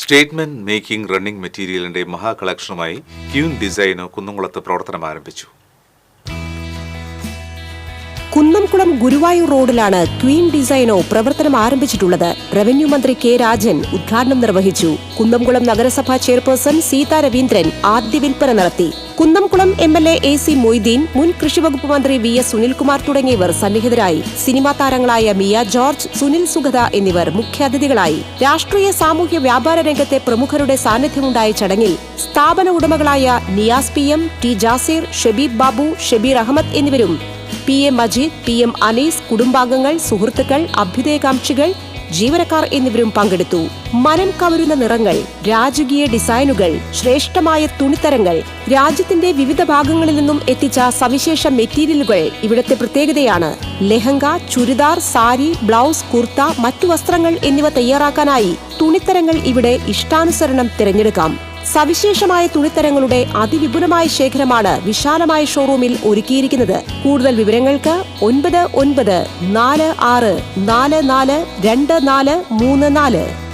Statement making running മെറ്റീരിയലിന്റെ മഹാ കളക്ഷനുമായി queen ഡിസൈനോ കുന്നംകുളത്ത് പ്രവർത്തനം ആരംഭിച്ചു. കുന്നംകുളം ഗുരുവായൂർ റോഡിലാണ് ക്വീൻ ഡിസൈനോ പ്രവർത്തനം ആരംഭിച്ചിട്ടുള്ളത്. റവന്യൂ മന്ത്രി കെ രാജൻ ഉദ്ഘാടനം നിർവഹിച്ചു. കുന്നംകുളം നഗരസഭാ ചെയർപേഴ്സൺ സീതാ രവീന്ദ്രൻ ആദ്യ വിൽപ്പന നടത്തി. Kunnamkulam M L A A C Moideen മുൻ കൃഷിവകുപ്പ് മന്ത്രി വി എസ് സുനിൽകുമാർ തുടങ്ങിയവർ സന്നിഹിതരായി. സിനിമാ താരങ്ങളായ മിയ ജോർജ് സുനിൽ സുഗത എന്നിവർ മുഖ്യാതിഥികളായി. രാഷ്ട്രീയ സാമൂഹ്യ വ്യാപാര രംഗത്തെ പ്രമുഖരുടെ സാന്നിധ്യമുണ്ടായ ചടങ്ങിൽ സ്ഥാപന ഉടമകളായ Niyas P M T Jasir Shabeeb Babu Shabeer Ahammed എന്നിവരും. P M Majeed P M Anees കുടുംബാംഗങ്ങൾ സുഹൃത്തുക്കൾ അഭ്യുദയകാംക്ഷികൾ ജീവനക്കാർ എന്നിവരും പങ്കെടുത്തു. മനം കവരുന്ന നിറങ്ങൾ രാജകീയ ഡിസൈനുകൾ ശ്രേഷ്ഠമായ തുണിത്തരങ്ങൾ രാജ്യത്തിന്റെ വിവിധ ഭാഗങ്ങളിൽ നിന്നും എത്തിച്ച സവിശേഷ മെറ്റീരിയലുകൾ ഇവിടുത്തെ പ്രത്യേകതയാണ്. ലെഹങ്ക ചുരിദാർ സാരി ബ്ലൗസ് കുർത്ത മറ്റു വസ്ത്രങ്ങൾ എന്നിവ തയ്യാറാക്കാനായി തുണിത്തരങ്ങൾ ഇവിടെ ഇഷ്ടാനുസരണം തിരഞ്ഞെടുക്കാം. സവിശേഷമായ തുണിത്തരങ്ങളുടെ അതിവിപുലമായ ശേഖരമാണ് വിശാലമായ ഷോറൂമിൽ ഒരുക്കിയിരിക്കുന്നത്. കൂടുതൽ വിവരങ്ങൾക്ക് ഒൻപത് ഒൻപത് നാല് ആറ് നാല് നാല് രണ്ട് നാല് മൂന്ന് നാല്.